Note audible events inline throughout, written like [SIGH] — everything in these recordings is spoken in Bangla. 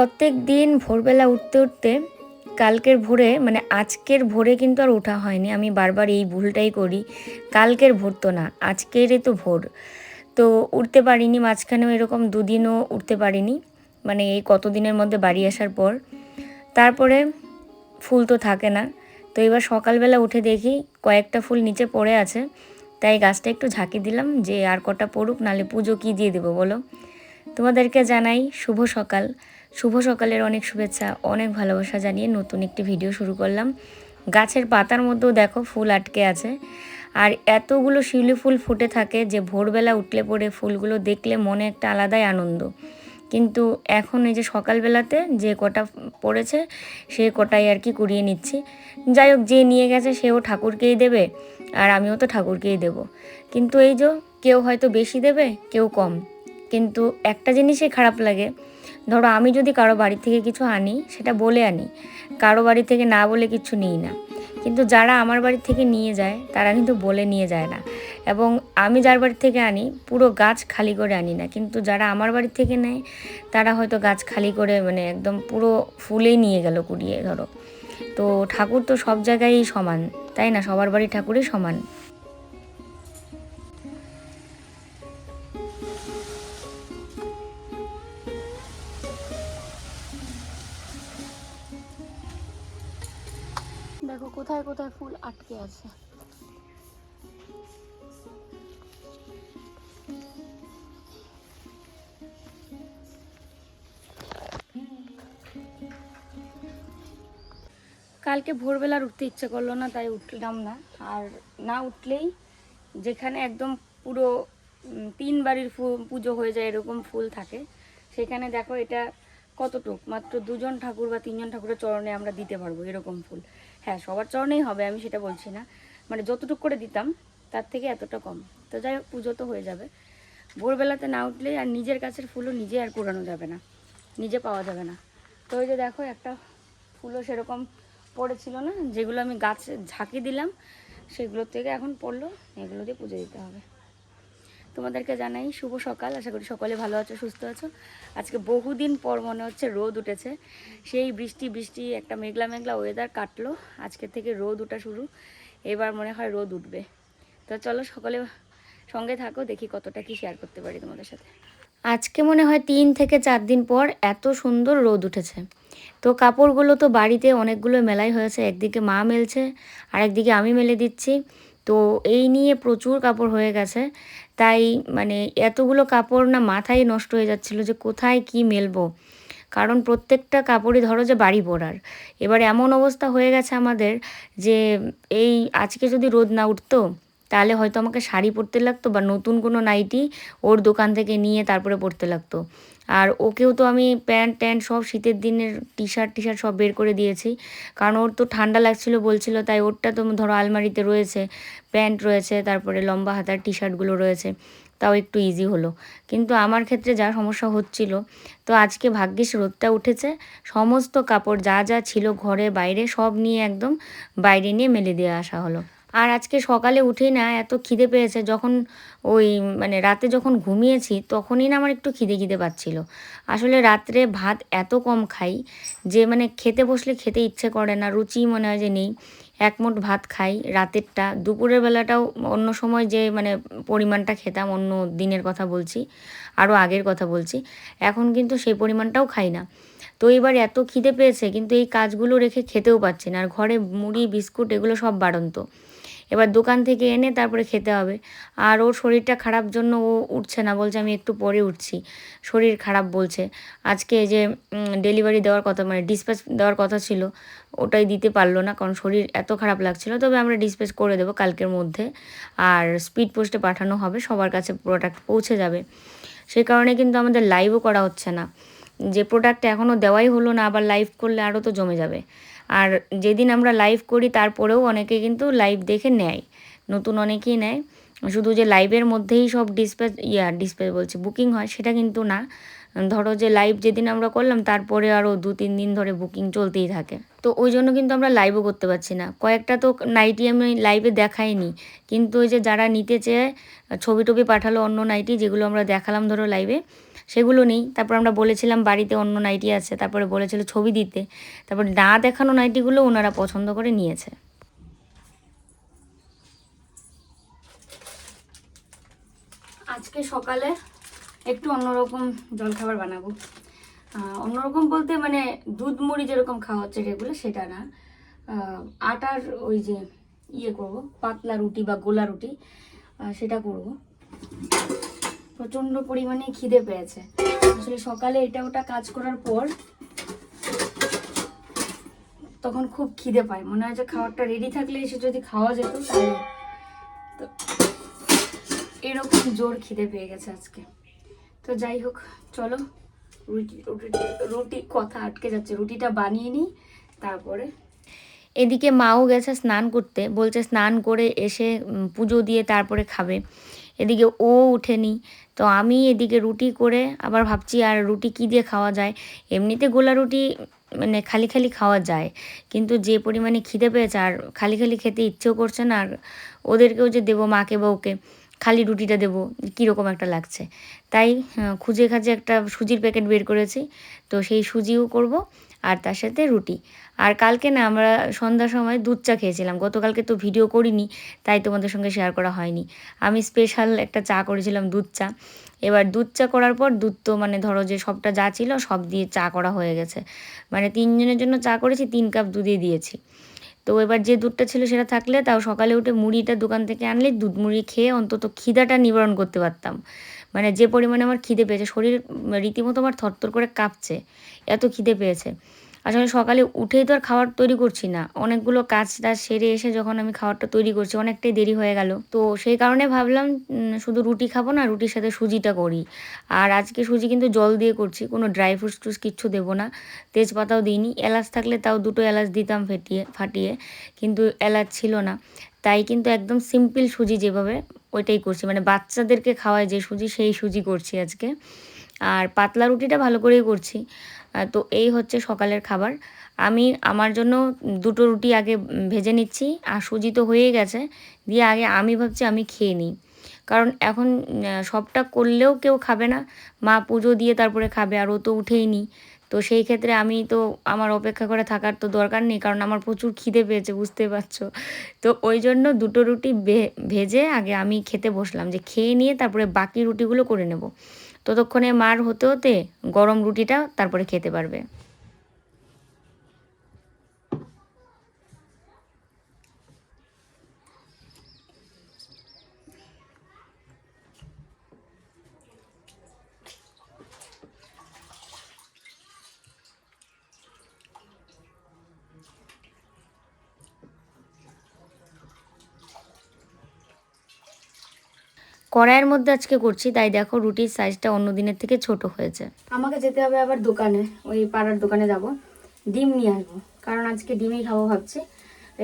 প্রত্যেক দিন ভোরবেলা উঠতে উঠতে কালকের ভোরে মানে আজকের ভোরে কিন্তু আর ওঠা হয়নি। আমি বারবার এই ভুলটাই করি। কালকের ভোর তো না, আজকেরই তো ভোর। তো উঠতে পারিনি, মাঝখানেও এরকম দুদিনও উঠতে পারিনি। মানে এই কতদিনের মধ্যে বাড়ি আসার পর। তারপরে ফুল তো থাকে না। তো এবার সকালবেলা উঠে দেখি কয়েকটা ফুল নিচে পড়ে আছে। তাই গাছটা একটু ঝাঁকি দিলাম যে আর কটা পড়ুক নালে পুজো কী দিয়ে দেবো বলো? তোমাদেরকে জানাই শুভ সকাল। শুভ সকালের অনেক শুভেচ্ছা, অনেক ভালোবাসা জানিয়ে নতুন একটি ভিডিও শুরু করলাম। গাছের পাতার মধ্যেও দেখো ফুল আটকে আছে। আর এতগুলো শিউলি ফুল ফুটে থাকে যে ভোরবেলা উঠলে পরে ফুলগুলো দেখলে মনে একটা আলাদাই আনন্দ। কিন্তু এখন এই যে সকালবেলাতে যে কটা পড়েছে, সে কটাই আর কি কুড়িয়ে নিচ্ছি। যাই হোক, যে নিয়ে গেছে সেও ঠাকুরকেই দেবে আর আমিও তো ঠাকুরকেই দেব। কিন্তু এই যে কেউ হয়তো বেশি দেবে, কেউ কম। কিন্তু একটা জিনিসই খারাপ লাগে ধরো আমি যদি কারও বাড়ি থেকে কিছু আনি, সেটা বলে আনি, কারও বাড়ি থেকে না বলে কিছু নিই না। কিন্তু যারা আমার বাড়ি থেকে নিয়ে যায়, তারা কিন্তু বলে নিয়ে যায় না। এবং আমি যার বাড়ি থেকে আনি, পুরো গাছ খালি করে আনি না। কিন্তু যারা আমার বাড়ি থেকে নেয়, তারা হয়তো গাছ খালি করে মানে একদম পুরো ফুলেই নিয়ে গেল কুড়িয়ে, ধরো। তো ঠাকুর তো সব জায়গায়ই সমান, তাই না? সবার বাড়ি ঠাকুরই সমান। কোথায় কোথায় ফুল আটকে আছে? কালকে ভোরবেলা আর উঠতে ইচ্ছে করল না, তাই উঠলাম না। আর না উঠলেই যেখানে একদম পুরো তিন বাড়ির পুজো হয়ে যায় এরকম ফুল থাকে, সেখানে দেখো এটা কতটুক? মাত্র দুজন ঠাকুর বা তিনজন ঠাকুরের চরণে আমরা দিতে পারব এরকম ফুল। হ্যাঁ সবার চরণেই হবে, আমি সেটা বলছি না। মানে যতটুকু করে দিতাম, তার থেকে এতটা কম। তো যাই হোক, পুজো তো হয়ে যাবে। ভোরবেলাতে না উঠলে আর নিজের কাছের ফুলও নিজে আর কুড়ানো যাবে না। নিজে পাওয়া যাবে না। তো ওই যে দেখো, একটা ফুলও সেরকম পড়েছিল না, যেগুলো আমি গাছে ঝাঁকি দিলাম, সেগুলোর থেকে এখন পড়ল, এগুলো দিয়ে পুজো দিতে হবে। তোমাদেরকে জানাই শুভ সকাল। আশা করি সকলে ভালো আছো, সুস্থ আছো। আজকে বহুদিন পর মনে হচ্ছে রোদ উঠেছে। সেই বৃষ্টি বৃষ্টি, একটা মেঘলা মেঘলা ওয়েদার কাটলো। আজকে থেকে রোদ ওঠা শুরু। এবার মনে হয় রোদ উঠবে। তো চলো সকলে সঙ্গে থাকো, দেখি কতটা কি শেয়ার করতে পারি তোমাদের সাথে। আজকে মনে হয় তিন থেকে চার দিন পর এত সুন্দর রোদ উঠেছে। তো কাপড়গুলো তো বাড়িতে অনেকগুলো মেলাই হয়েছে। একদিকে মা মেলছে আর একদিকে আমি মেলে দিচ্ছি। তো এই নিয়ে প্রচুর কাপড় হয়ে গেছে। তাই মানে এতগুলো কাপড় না মাথায় নষ্ট হয়ে যাচ্ছিল যে কোথায় কি মেলবো? কারণ প্রত্যেকটা কাপড়ই ধরো যে বাড়ি পড়ার এবার এমন অবস্থা হয়ে গেছে আমাদের যে এই আজকে যদি রোদ না উঠতো তাহলে হয়তো আমাকে শাড়ি পরতে লাগতো বা নতুন কোনো নাইটি ওর দোকান থেকে নিয়ে তারপরে পরতে লাগতো। আর ওকেও তো আমি প্যান্ট ট্যান্ট সব শীতের দিনের টি শার্ট টি শার্ট সব বের করে দিয়েছি। কারণ ওর তো ঠান্ডা লাগছিল, বলছিল তাই ওরটা তো ধরো আলমারিতে রয়েছে, প্যান্ট রয়েছে, তারপরে লম্বা হাতার টি শার্টগুলো রয়েছে, তাও একটু ইজি হলো। কিন্তু আমার ক্ষেত্রে যা সমস্যা হচ্ছিল, তো আজকে ভাগ্যিস রোদটা উঠেছে, সমস্ত কাপড় যা যা ছিল ঘরে বাইরে সব নিয়ে একদম বাইরে নিয়ে মেলে দিয়ে আসা হলো। আর আজকে সকালে উঠেই না এত খিদে পেয়েছে, যখন ওই মানে রাতে যখন ঘুমিয়েছি তখনই না আমার একটু খিদে খিদে পাচ্ছিল। আসলে রাত্রে ভাত এত কম খাই যে মানে খেতে বসলে খেতে ইচ্ছে করে না, রুচি মনে হয় যে নেই। এক ভাত খাই রাতেরটা, দুপুরের বেলাটাও অন্য সময় যে মানে পরিমাণটা খেতাম, অন্য দিনের কথা বলছি, আরও আগের কথা বলছি, এখন কিন্তু সেই পরিমাণটাও খাই না। তো এবার এত খিদে পেয়েছে, কিন্তু এই কাজগুলো রেখে খেতেও পাচ্ছে না। আর ঘরে মুড়ি, বিস্কুট এগুলো সব বাড়ন্ত। এবার দোকান থেকে এনে তারপরে খেতে হবে। আর ওর শরীরটা খারাপ জন্য ও উঠছে না, বলছে আমি একটু পরে উঠছি। শরীর খারাপ বলছে। আজকে যে ডেলিভারি দেওয়ার কথা মানে ডিসপ্যাচ দেওয়ার কথা ছিল, ওটাই দিতে পারল না, কারণ শরীর এত খারাপ লাগছিল। তবে আমরা ডিসপ্যাচ করে দেবো কালকের মধ্যে। আর স্পিড পোস্টে পাঠানো হবে, সবার কাছে প্রোডাক্ট পৌঁছে যাবে। সেই কারণে কিন্তু আমাদের লাইভও করা হচ্ছে না। যে প্রোডাক্ট এখনও দেওয়াই হলো না, আবার লাইভ করলে আরও তো জমে যাবে। আর যেদিন আমরা লাইভ করি, তারপরেও অনেকে কিন্তু লাইভ দেখে নেয়। নতুন অনেকেই নেয়। শুধু যে লাইভের মধ্যেই সব ডিসপ্যাচ ইয়া ডিসপ্যাচ বলছি বুকিং হয়, সেটা কিন্তু না। ধরো যে লাইভ যেদিন আমরা করলাম, তারপরে আরও দু তিন দিন ধরে বুকিং চলতেই থাকে। তো ওই জন্য কিন্তু আমরা লাইভও করতে পারছি না। কয়েকটা তো নাইটি আমি লাইভে দেখাইনি। কিন্তু ওই যে যারা নিতে চেয়ে ছবি টবি পাঠালো অন্য নাইটি যেগুলো আমরা দেখালাম ধরো লাইভে সেগুলো নেই। তারপর আমরা বলেছিলাম বাড়িতে অন্য নাইটি আছে, তারপরে বলেছিল ছবি দিতে। তারপর না দেখানো নাইটিগুলো ওনারা পছন্দ করে নিয়েছে। আজকে সকালে একটু অন্যরকম জলখাবার বানাবো। অন্যরকম বলতে মানে দুধ মুড়ি যেরকম খাওয়া হচ্ছে রেগুলার সেটা না। আটার ওই যে ইয়ে করব, পাতলা রুটি বা গোলা রুটি সেটা করব। প্রচণ্ড পরিমাণে খিদে পেয়েছে। আসলে সকালে এটা ওটা কাজ করার পর তখন খুব খিদে পায়। মনে হয় যে খাবারটা রেডি থাকলে এসে যদি খাওয়া যেত তাহলে তো এরকম জোর খিদে পেয়ে গেছে আজকে। তো যাই হোক, চলো, রুটি রুটি রুটি কথা আটকে যাচ্ছে। রুটিটা বানিয়ে নিই, তারপরে এদিকে মাও গেছে স্নান করতে। বলছে স্নান করে এসে পুজো দিয়ে তারপরে খাবে। এদিকে ও উঠেনি। তো আমি এদিকে রুটি করে আবার ভাবছি, আর রুটি কী দিয়ে খাওয়া যায়? এমনিতে গোলা রুটি মানে খালি খালি খাওয়া যায়, কিন্তু যে পরিমাণে খিদে পেয়েছে আর খালি খালি খেতে ইচ্ছেও করছে না, আর ওদেরকেও যে দেবো মাকে বা ওকে খালি রুটিটা দেবো, কীরকম একটা লাগছে। তাই খুঁজে খাজে একটা সুজির প্যাকেট বের করেছি, তো সেই সুজিও করব, আর তার সাথে রুটি। আর কালকে না আমরা সন্ধ্যার সময় দুধ চা খেয়েছিলাম, গতকালকে তো ভিডিও করিনি, তাই তোমাদের সঙ্গে শেয়ার করা হয়নি। আমি স্পেশাল একটা চা করেছিলাম, দুধ চা। এবার দুধ চা করার পর দুধ তো মানে ধরো যে সবটা যা ছিল সব দিয়ে চা করা হয়ে গেছে। মানে তিনজনের জন্য চা করেছি, তিন কাপ দুধই দিয়েছি। তো এবার যে দুধটা ছিল সেটা থাকলে তাও সকালে উঠে মুড়িটা দোকান থেকে আনলে দুধ মুড়ি খেয়ে অন্তত খিদাটা নিবারণ করতে পারতাম। মানে যে পরিমাণে আমার খিদে পেয়েছে, শরীর, রীতিমতো আমার থরথর করে কাঁপছে, এত খিদে পেয়েছে। আসলে সকালে উঠেই তো আর খাবার তৈরি করছি না। অনেকগুলো কাজ টাজ সেরে এসে যখন আমি খাবারটা তৈরি করছি, অনেকটাই দেরি হয়ে গেল। তো সেই কারণে ভাবলাম শুধু রুটি খাব না, রুটির সাথে সুজিটা করি। আর আজকে সুজি কিন্তু জল দিয়ে করছি, কোনো ড্রাই ফ্রুটস টুস কিচ্ছু দেবো না। তেজপাতাও দিইনি, এলাচ থাকলে তাও দুটো এলাচ দিতাম ফেটিয়ে, ফাটিয়ে, কিন্তু এলাচ ছিল না। তাই কিন্তু একদম সিম্পল সুজি যেভাবে, ওইটাই করছি। মানে বাচ্চাদেরকে খাওয়ায় যে সুজি, সেই সুজি করছি আজকে। আর পাতলা রুটিটা ভালো করেই করছি। তো এই হচ্ছে সকালের খাবার। আমি আমার জন্য দুটো রুটি আগে ভেজে নিচ্ছি, আর সুজি তো হয়েই গেছে। দিয়ে আগে আমি ভাবছি আমি খেয়ে নিই। কারণ এখন সবটা করলেও কেউ খাবে না। মা পুজো দিয়ে তারপরে খাবে, আর ও তো উঠেই নি। তো সেই ক্ষেত্রে আমি তো আমার অপেক্ষা করে থাকার তো দরকার নেই, কারণ আমার প্রচুর খিদে পেয়েছে, বুঝতে পারছ? তো ওই জন্য দুটো রুটি ভেজে আগে আমি খেতে বসলাম যে খেয়ে নিয়ে তারপরে বাকি রুটিগুলো করে নেব। ততক্ষণে মার হতে হতে গরম রুটিটা তারপরে খেতে পারবে। কড়াইয়ের মধ্যে আজকে করছি, তাই দেখো রুটির সাইজটা অন্য দিনের থেকে ছোট হয়েছে। আমাকে যেতে হবে আবার দোকানে, ওই পাড়ার দোকানে যাব। ডিম নিয়ে আসব, কারণ আজকে ডিমই খাব ভাবছি।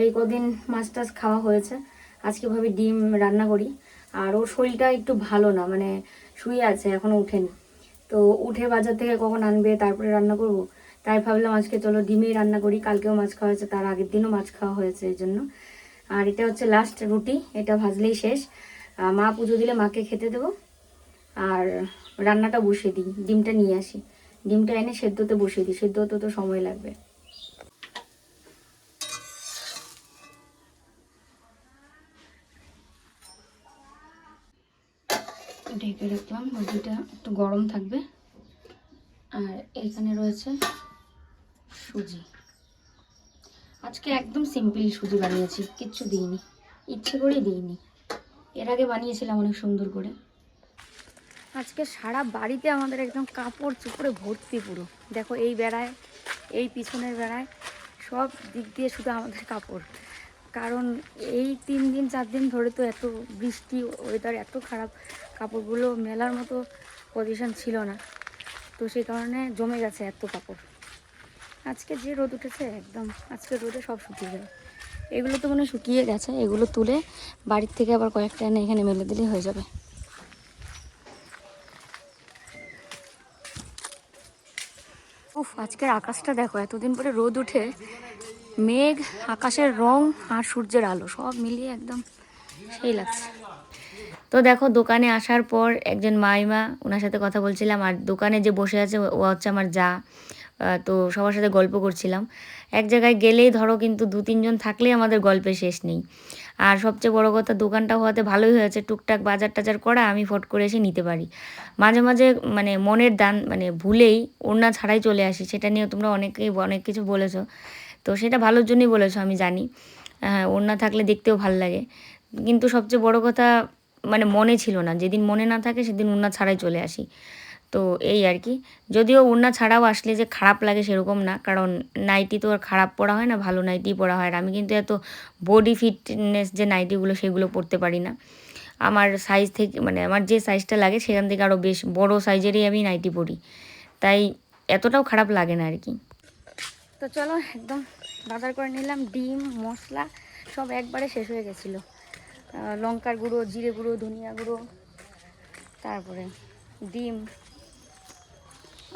এই কদিন মাছ টাছ খাওয়া হয়েছে, আজকে ভাবি ডিম রান্না করি। আর ওর শরীরটা একটু ভালো না মানে শুয়ে আছে, এখনও উঠেনি। তো উঠে বাজার থেকে কখন আনবে, তারপরে রান্না করব। তাই ভাবলাম আজকে চলো ডিমেই রান্না করি, কালকেও মাছ খাওয়া হয়েছে, তার আগের দিনও মাছ খাওয়া হয়েছে এই জন্য। আর এটা হচ্ছে লাস্ট রুটি, এটা ভাজলেই শেষ। মা পুজো দিলে মাকে খেতে দেবো। আর রান্নাটা বসিয়ে দিই, ডিমটা নিয়ে আসি। ডিমটা এনে সেদ্ধতে বসিয়ে দিই সেদ্ধ হতে তো সময় লাগবে। ঢেকে রাখলাম মুরগিটা একটু গরম থাকবে। আর এখানে রয়েছে সুজি। আজকে একদম সিম্পল সুজি বানিয়েছি, কিচ্ছু দিইনি, ইচ্ছে করেই দিইনি। এর আগে বানিয়েছিলাম অনেক সুন্দর করে। আজকে সারা বাড়িতে আমাদের একদম কাপড় চুপড়ে ভর্তি পুরো। দেখো এই বেড়ায়, এই পিছনের বেড়ায়, সব দিক দিয়ে শুধু আমাদের কাপড়। কারণ এই তিন দিন, চার দিন ধরে তো এত বৃষ্টি ওয়েদার এত খারাপ, কাপড়গুলো মেলার মতো পজিশন ছিল না। তো সেই কারণে জমে গেছে এত কাপড়। আজকে যে রোদ উঠেছে, একদম আজকে রোদে সব শুকিয়ে যাবে। এগুলো তো মনে শুকিয়ে গেছে, এগুলো তুলে বাড়ির থেকে আবার কয়েকটা এনে এখানে মেলে দিলেই হয়ে যাবে। উফ, আজকের আকাশটা দেখো, এতদিন পরে রোদ উঠে, মেঘ, আকাশের রং আর সূর্যের আলো, সব মিলিয়ে একদম সেই লাগছে। তো দেখো, দোকানে আসার পর একজন মাইমা ওনার সাথে কথা বলছিলাম, আর দোকানে যে বসে আছে, ও হচ্ছে আমার যা তো সবার সাথে গল্প করছিলাম। এক জায়গায় গেলেই ধরো কিন্তু দু, তিনজন থাকলেই আমাদের গল্পের শেষ নেই। আর সবচেয়ে বড় কথা, দোকানটা হওয়াতে ভালোই হয়েছে, টুকটাক বাজার টাজার করা আমি ফট করে এসে নিতে পারি। মাঝে মাঝে মানে মনের দান মানে ভুলেই ওড়না ছাড়াই চলে আসি, সেটা নিয়ে তোমরা অনেকেই, অনেক কিছু বলেছ। তো সেটা ভালোর জন্যই বলেছ, আমি জানি। হ্যাঁ ওড়না থাকলে দেখতেও ভালো লাগে। কিন্তু সবচেয়ে বড় কথা মানে মনে ছিল না। যেদিন মনে না থাকে, সেদিন ওড়না ছাড়াই চলে আসি। তো এই আর কি। যদিও ওড়না ছাড়াও আসলে যে খারাপ লাগে সেরকম না, কারণ নাইটি তো আর খারাপ পরা হয় না, ভালো নাইটি পরা হয় আর আমি কিন্তু এত বডি ফিটনেস যে নাইটিগুলো সেগুলো পরতে পারি না। আমার সাইজ থেকে মানে আমার যে সাইজটা লাগে সেখান থেকে আরও বেশ বড় সাইজেরই আমি নাইটি পরি। তাই এতটাও খারাপ লাগে না আর কি। তো চলো একদম বাজার করে নিলাম ডিম, মশলা, সব একবারে শেষ হয়ে গেছিল। লঙ্কার গুঁড়ো, জিরে গুঁড়ো, ধনিয়া গুঁড়ো, তারপরে ডিম।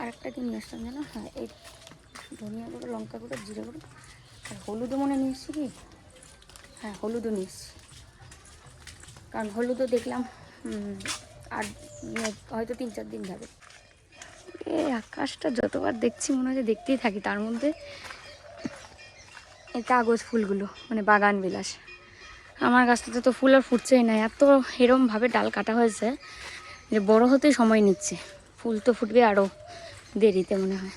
আরেকটা কি নিয়ে আসলাম, জানো? হ্যাঁ এই ধনিয়া গুঁড়ো, লঙ্কা গুঁড়ো, জিরে গুঁড়ো, আর হলুদও মনে নিয়ে এসছি কি? হ্যাঁ হলুদও নিয়ে এসছি কারণ হলুদও দেখলাম আর হয়তো তিন চার দিন যাবে। এই আকাশটা যতবার দেখছি মনে হচ্ছে দেখতেই থাকি, তার মধ্যে এই কাগজ ফুলগুলো মানে বাগান বিলাস। আমার গাছটাতে তো ফুল আর ফুটছেই না, এত এরমভাবে ডাল কাটা হয়েছে যে বড় হতেই সময় নিচ্ছে। ফুল তো ফুটবে আরও দেরিতে মনে হয়।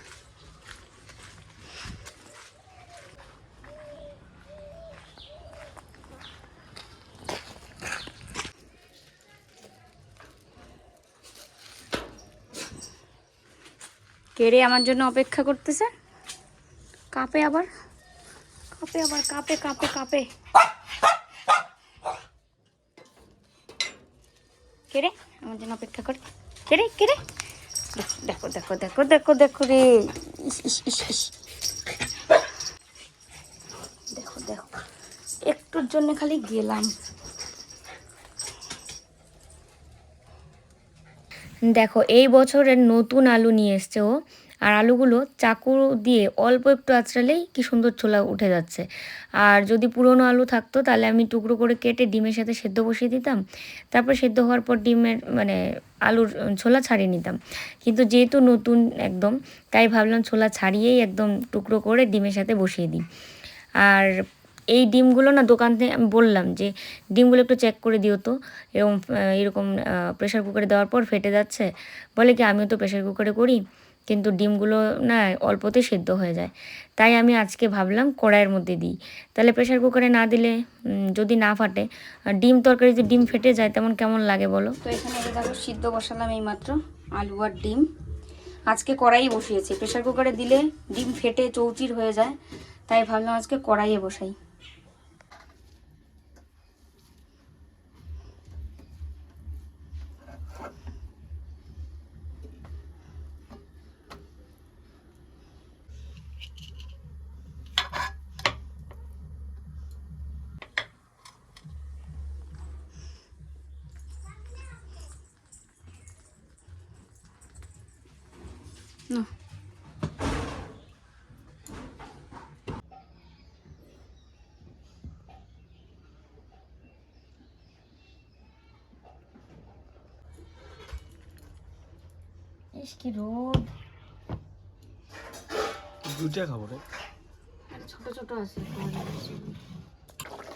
কেড়ে আমার জন্য অপেক্ষা করতেছে? কাপে আবার? কাপে আবার, কাপে কাপে কাপে। কেড়ে আমার জন্য অপেক্ষা করে। কেড়ে কেড়ে দেখো দেখো দেখো দেখো দেখো রে। দেখো দেখো। একটুর জন্য খালি গেলাম। দেখো, এই বছরের নতুন আলু নিয়ে এসছে ও। আর আলুগুলো চাকু দিয়ে অল্প একটু আঁচড়ালেই কি সুন্দর ছোলা উঠে যাচ্ছে। আর যদি পুরনো আলু থাকতো, তাহলে আমি টুকরো করে কেটে ডিমের সাথে সেদ্ধ বসিয়ে দিতাম। তারপর সেদ্ধ হওয়ার পর ডিমের মানে আলুর ছোলা ছাড়িয়ে নিতাম। কিন্তু যেহেতু নতুন একদম, তাই ভাবলাম ছোলা ছাড়িয়েই একদম টুকরো করে ডিমের সাথে বসিয়ে দিই। আর এই ডিমগুলো না দোকান থেকে আমি বললাম যে, ডিমগুলো একটু চেক করে দিও তো। এরকম এরকম প্রেশার কুকারে দেওয়ার পর ফেটে যাচ্ছে। বলে কি, আমিও তো প্রেশার কুকারে করি। কিন্তু ডিমগুলো না অল্পতে সেদ্ধ হয়ে যায়। তাই আমি আজকে ভাবলাম কড়াইয়ের মধ্যে দিই। তাহলে প্রেশার কুকারে না দিলে যদি না ফাটে ডিম তরকারি যদি ডিম ফেটে যায়, তেমন কেমন লাগে বলো? তো এখানে দেখো, সিদ্ধ বসালাম এই মাত্র আলু আর ডিম। আজকে কড়াই বসিয়েছি। প্রেশার কুকারে দিলে ডিম ফেটে চৌচির হয়ে যায়, তাই ভাবলাম আজকে কড়াইয়ে বসাই। ইস কি রোদ দুটা খাব রে। ছোট ছোট আছে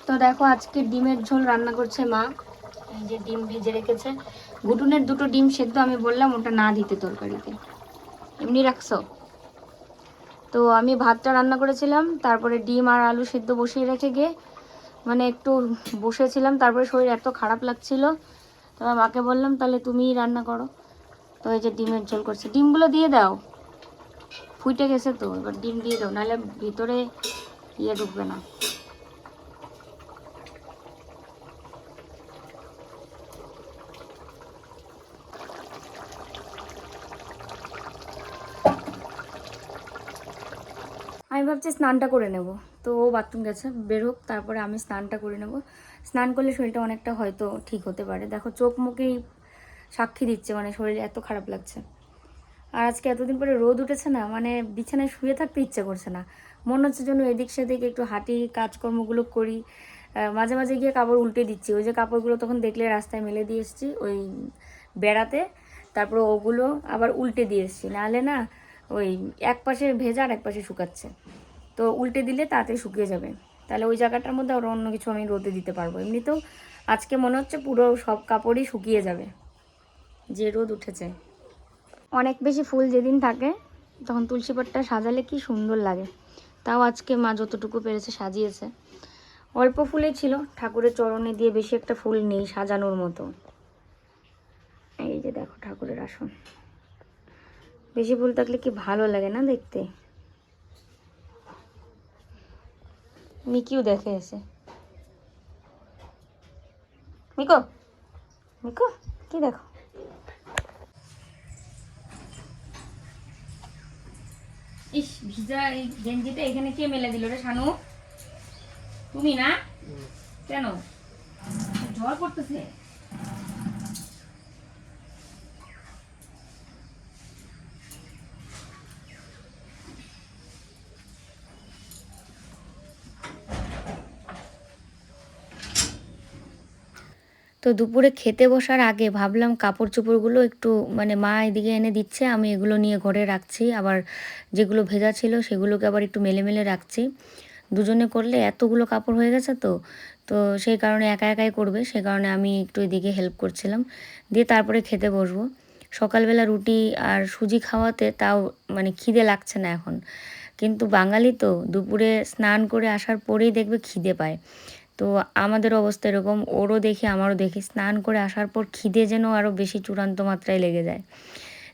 তো দেখো আজকে ডিমের ঝোল রান্না করছে মা। এই যে ডিম ভেজে রেখেছে। গুটুনের দুটো ডিম সেদ্ধ আমি বললাম ওটা না দিতে তরকারিতে। এমনি রাখছো? তো আমি ভাতটা রান্না করেছিলাম তারপরে ডিম আর আলু সেদ্ধ বসিয়ে রেখে গিয়ে মানে একটু বসেছিলাম তারপরে শরীর এত খারাপ লাগছিল। তো মাকে বললাম তাহলে তুমিই রান্না করো। তো এই যে ডিমের ঝোল করছে। ডিমগুলো দিয়ে দাও। ফুটে গেছে তো, এবার ডিম দিয়ে দাও, নাহলে ভিতরে ইয়ে ঢুকবে না। আমি ভাবছি স্নানটা করে নেব। তো ও বাথরুম গেছে, বের হোক, তারপরে আমি স্নানটা করে নেব। স্নান করলে শরীরটা অনেকটা হয়তো ঠিক হতে পারে। দেখো চোখ মুখেই সাক্ষী দিচ্ছে মানে শরীর এত খারাপ লাগছে। আর আজকে এতদিন পরে রোদ উঠেছে না মানে বিছানায় শুয়ে থাকতে ইচ্ছে করছে না। মনে হচ্ছে যেন এদিক সেদিক একটু হাঁটি কাজকর্মগুলো করি। মাঝে মাঝে গিয়ে কাপড় উল্টে দিচ্ছি। ওই যে কাপড়গুলো তখন দেখলে রাস্তায় মেলে দিয়ে এসেছি, ওই বেড়াতে। তারপর ওগুলো আবার উল্টে দিয়ে এসেছি। নাহলে না, ওই এক পাশে ভেজা আর এক পাশে শুকাচ্ছে। তো উল্টে দিলে তাতে শুকিয়ে যাবে। তাহলে ওই জায়গাটার মধ্যে আরও অন্য কিছু আমি রোদে দিতে পারব। এমনিতেও আজকে মনে হচ্ছে পুরো সব কাপড়ই শুকিয়ে যাবে। যে রোদ উঠেছে। অনেক বেশি ফুল যেদিন থাকে, তখন তুলসী পাটটা সাজালে কি সুন্দর লাগে। তাও আজকে মা যতটুকু পেরেছে সাজিয়েছে। অল্প ফুলে ছিল, ঠাকুরের চরণে দিয়ে বেশি একটা ফুল নেই সাজানোর মতো। এই যে দেখো ঠাকুরের আসন। বেশি ফুল থাকলে কি ভালো লাগে না দেখতে? মিকিও দেখে এসে। মিকো মিকো, কি দেখো? ইস ভিজা এই গেঞ্জিটা এখানে কে মেলে দিল রে শানু? তুমি না? কেন? ঝড় পড়তেছে তো দুপুরে খেতে বসার আগে ভাবলাম কাপড় চোপড়গুলো একটু মানে মা এদিকে এনে দিচ্ছে, আমি এগুলো নিয়ে ঘরে রাখছি। আবার যেগুলো ভেজা ছিল সেগুলোকে আবার একটু মেলে মেলে রাখছি। দুজনে করলে এতগুলো কাপড় হয়ে গেছে তো তো সেই কারণে একা একাই করবে, সে কারণে আমি একটু এদিকে হেল্প করছিলাম। দিয়ে তারপরে খেতে বসবো। সকালবেলা রুটি আর সুজি খাওয়াতে তাও মানে খিদে লাগছে না এখন। কিন্তু বাঙালি তো, দুপুরে স্নান করে আসার পরেই দেখবে খিদে পায়। তো আমাদের অবস্থা এরকম, ওরও দেখি, আমারও দেখি। স্নান করে আসার পর খিদে যেন আরও বেশি চূড়ান্ত মাত্রায় লেগে যায়।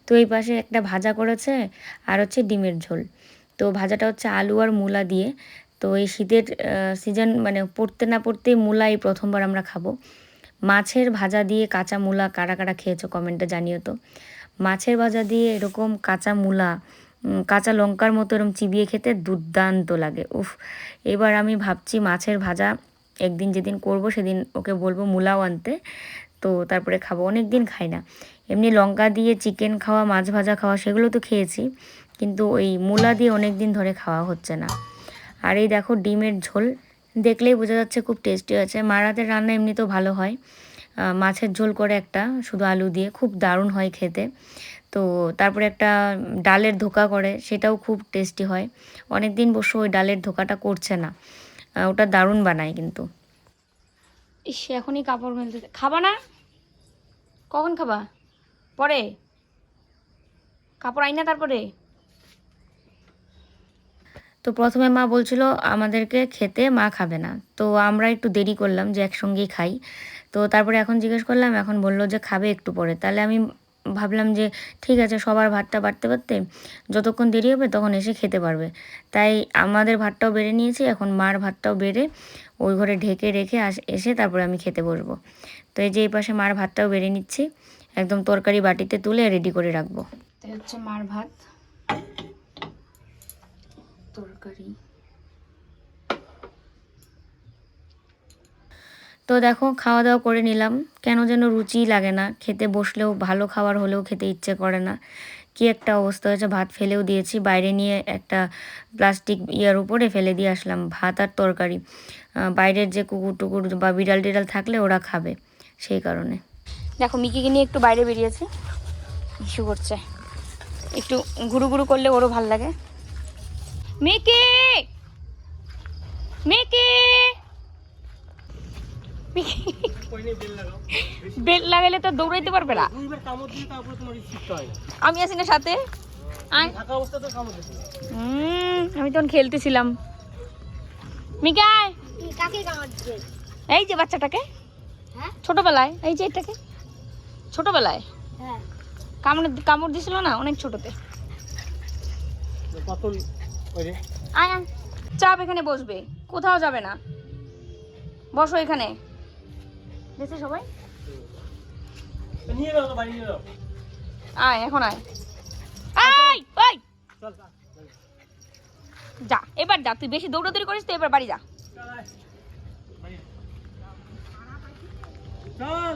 তো এই পাশে একটা ভাজা করেছে, আর হচ্ছে ডিমের ঝোল। তো ভাজাটা হচ্ছে আলু আর মূলা দিয়ে। তো এই শীতের সিজন মানে পড়তে না পড়তেই মূলা এই প্রথমবার আমরা খাব। মাছের ভাজা দিয়ে কাঁচা মূলা কারা কারা খেয়েছো কমেন্টে জানিও তো। মাছের ভাজা দিয়ে এরকম কাঁচা মূলা কাঁচা লঙ্কার মতো এরকম চিবিয়ে খেতে দুর্দান্ত লাগে। উফ, এবার আমি ভাবছি মাছের ভাজা একদিন যেদিন করব সেদিন ওকে বলব মূলাও আনতে। তো তারপরে খাব। অনেক দিন খাই না। এমনি লঙ্কা দিয়ে চিকেন খাওয়া, মাছ ভাজা খাওয়া সেগুলো তো খেয়েছি। কিন্তু ওই মূলা দিয়ে অনেক দিন ধরে খাওয়া হচ্ছে না। আর এই দেখো ডিমের ঝোল। দেখলেই বোঝা যাচ্ছে খুব টেস্টি আছে মারাতের রান্না এমনিতেও ভালো হয়। মাছের ঝোল করে একটা, শুধু আলু দিয়ে। খুব দারুণ হয় খেতে। তো তারপরে একটা ডালের ধোকা করে, সেটাও খুব টেস্টি হয়। অনেক দিন বসে ওই ডালের ধোকাটা করছে না। ওটা দারুণ বানায় কিন্তু। ইস এখনই কাপড় মেলতে খাবা না? কখন খাবা? পরে? কাপড় আই না তারপরে? তো প্রথমে মা বলছিল আমাদেরকে খেতে মা খাবে না। তো আমরা একটু দেরি করলাম যে একসঙ্গেই খাই। তো তারপরে এখন জিজ্ঞেস করলাম এখন বলল যে খাবে একটু পরে। তাহলে আমি ভাবলাম যে ঠিক আছে, সবার ভাতটা বাড়তে বাড়তে যতক্ষণ দেরি হবে তখন এসে খেতে পারবে। তাই আমাদের ভাতটাও বেড়ে নিয়েছি, এখন মার ভাতটাও বেড়ে ওই ঘরে ঢেকে রেখে আস, এসে তারপরে আমি খেতে বসবো। তো এই যে এই পাশে মার ভাতটাও বেড়ে নিচ্ছি, একদম তরকারি বাটিতে তুলে রেডি করে রাখব। হচ্ছে মার ভাত। তরকারি। তো দেখো খাওয়া দাওয়া করে নিলাম। কেন যেন রুচিই লাগে না। খেতে বসলেও, ভালো খাবার হলেও খেতে ইচ্ছে করে না। কি একটা অবস্থা হয়েছে, ভাত ফেলেও দিয়েছি। বাইরে নিয়ে একটা প্লাস্টিক ইয়ার উপরে ফেলে দিয়ে আসলাম, ভাত আর তরকারি। বাইরের যে কুকুর টুকুর বা বিড়াল টিড়াল থাকলে ওরা খাবে, সেই কারণে। দেখো, মিকিকে নিয়ে একটু বাইরে বেরিয়েছে। ইস্যু করছে। একটু ঘুরু ঘুরু করলে ওরও ভালো লাগে। মিকি! মিকি! মিকি বেল লাগাইলে তো দৌড়াইতে পারবে না। দুইবার কামড় দিয়ে তারপরে তোমার শিখতে হয় না। আমি আছি না সাথে। আমি তখন খেলতেছিলাম। মিকা আয়। কাকে কামড়ছে এই যে বাচ্চাটাকে। হ্যাঁ? ছোটবেলায়। এই যে এটাকে। ছোটবেলায়। হ্যাঁ। কামড় কামড় দিছিল না? অনেক ছোটতে। চাপ এখানে বসবে। কোথাও যাবে না। বসো এখানে। দেখছে সবাই? নিয়ে যাও তো বাড়ি নিয়ে যাও আয় এখন আয়। আয়! ওই! চল যা এবার যা তুই বেশি দৌড়াদৌড়ি করিস তো এবার বাড়ি যা। চল আয়। বাড়ি। চল।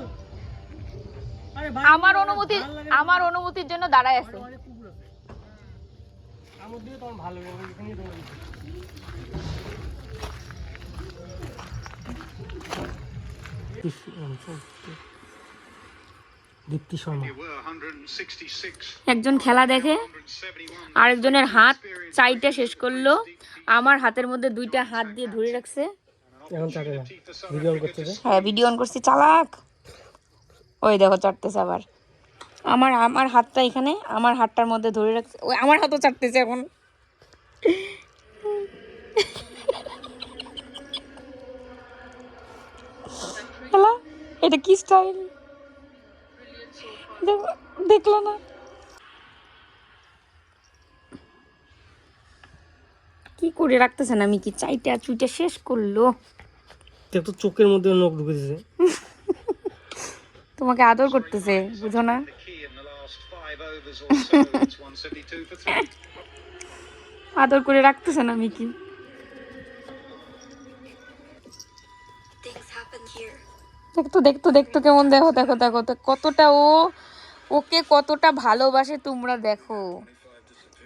আরে বাড়ি আমার অনুমতি। আমার অনুমতির জন্য দাঁড়ায় আছে। তখন ভালো এখানে দীপ্তি শর্মা। একজন খেলা দেখে আরেকজনের হাত চাইটা শেষ করল আমার হাতের মধ্যে দুইটা হাত দিয়ে ধরে রাখছে। এখন চাটে না। ভিডিও অন করতেছে? হ্যাঁ ভিডিও অন করছি চালাক। ওই দেখো চাটতেছে আবার। আমার আমার হাতটা এখানে আমার হাতটার মধ্যে ধরে রাখছে। ওই আমার হাতও চাটতেছে এখন। এটা কি স্টাইল? দেখল না। কি করে রাখতেছেন আমি কি চাইটা চুইটা শেষ করল? তো চোখের মধ্যে নখ ঢুকে দিছে তোমাকে আদর করতেছে বুঝো না। [LAUGHS] আদর করে রাখতেছে না মিকি দেখতো দেখতো দেখতো কেমন দেখো দেখো দেখো কতটা ও ওকে কতটা ভালোবাসে তোমরা দেখো।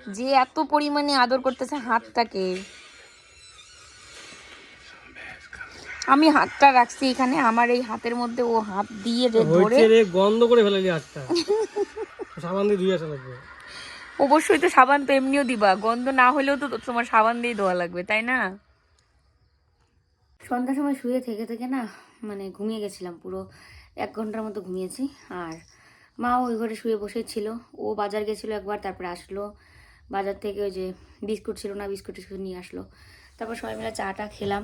যে এত পরিমাণে আদর করতেছে হাতটাকে। আমি হাতটা রাখছি এখানে আমার এই হাতের মধ্যে ও হাত দিয়ে রে- ধরে। গন্ধ করে ফেলালি হাতটা। সাবান দিয়ে ধুয়ে আসা লাগবে। অবশ্যই তো সাবান তো এমনিও দিবা। গন্ধ না হলেও তো তোমার সাবান দিয়ে ধোয়া লাগবে তাই না? সন্ধ্যার সময় শুয়ে থেকে থেকে না মানে ঘুমিয়ে গেছিলাম পুরো এক ঘণ্টার মতো ঘুমিয়েছি। আর মা ওই ঘরে শুয়ে বসে ছিল। ও বাজার গেছিল একবার, তারপরে আসলো। বাজার থেকে ওই যে বিস্কুট ছিল না, বিস্কুট টিস্কুট নিয়ে আসলো। তারপর সবাই মিলে চাটা খেলাম।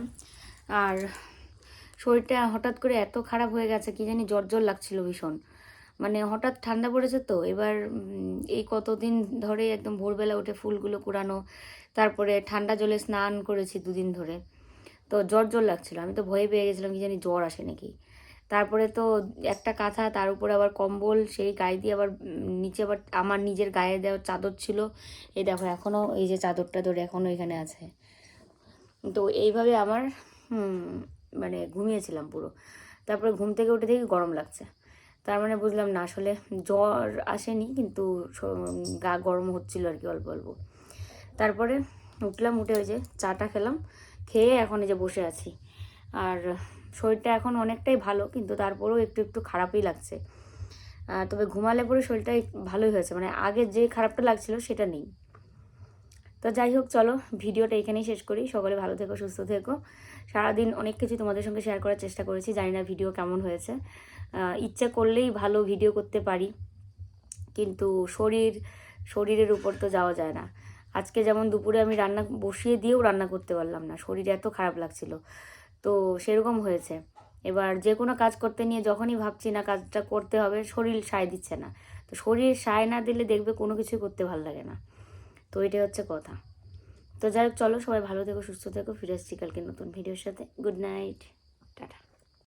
আর শরীরটা হঠাৎ করে এত খারাপ হয়ে গেছে, কি জানি জ্বর জ্বর লাগছিল ভীষণ। মানে হঠাৎ ঠান্ডা পড়েছে তো, এবার এই কতদিন ধরে একদম ভোরবেলা উঠে ফুলগুলো কুড়ানো, তারপরে ঠান্ডা জলে স্নান করেছি দুদিন ধরে। তো জ্বর জ্বর লাগছিল। আমি তো ভয়ে পেয়ে গেছিলাম, কি জানি জ্বর আসে নাকি। তারপরে তো একটা কাঁথা, তার উপরে আবার কম্বল, সেই গায়ে দিয়ে আবার নিচে আবার আমার নিজের গায়ে দেওয়ার চাদর ছিল। এই দেখো এখনও এই যে চাদরটা ধরে এখনও এখানে আছে। তো এইভাবে আমার মানে ঘুমিয়েছিলাম পুরো। তারপরে ঘুম থেকে উঠে দেখি গরম লাগছে। তার মানে বুঝলাম না, আসলে জ্বর আসেনি, কিন্তু গা গরম হচ্ছিল আর কি অল্প অল্প। তারপরে উঠলাম, উঠে ওই যে চাটা খেলাম। খেয়ে এখন এই যে বসে আছি। আর শরীরটা এখন অনেকটাই ভালো, কিন্তু তারপরেও একটু একটু খারাপই লাগছে। তবে ঘুমালে পরে শরীরটা এক- ভালোই হয়েছে মানে আগে যে খারাপটা লাগছিল সেটা নেই। তো যাই হোক, চলো ভিডিওটা এখানেই শেষ করি। সকলে ভালো থেকো, সুস্থ থেকো। সারাদিন অনেক কিছু তোমাদের সঙ্গে শেয়ার করার চেষ্টা করেছি, জানি না ভিডিও কেমন হয়েছে। ইচ্ছা করলেই ভালো ভিডিও করতে পারি, কিন্তু শরীর, শরীরের উপর তো যাওয়া যায় না। আজকে যেমন দুপুরে আমি রান্না বসিয়ে দিয়েও রান্না করতে পারলাম না, শরীর এত খারাপ লাগছিল। তো সেরকম হয়েছে। এবার যে কোনো কাজ করতে নিয়ে যখনই ভাবছি না কাজটা করতে হবে, শরীর সায় দিচ্ছে না। তো শরীর সায় না দিলে দেখবে কোনো কিছুই করতে ভালো লাগে না। তো এটাই হচ্ছে কথা। তো যাই হোক, চলো সবাই ভালো থেকো, সুস্থ থেকো, ফিরে আসছি কালকে নতুন ভিডিওর সাথে। Good night. টাটা।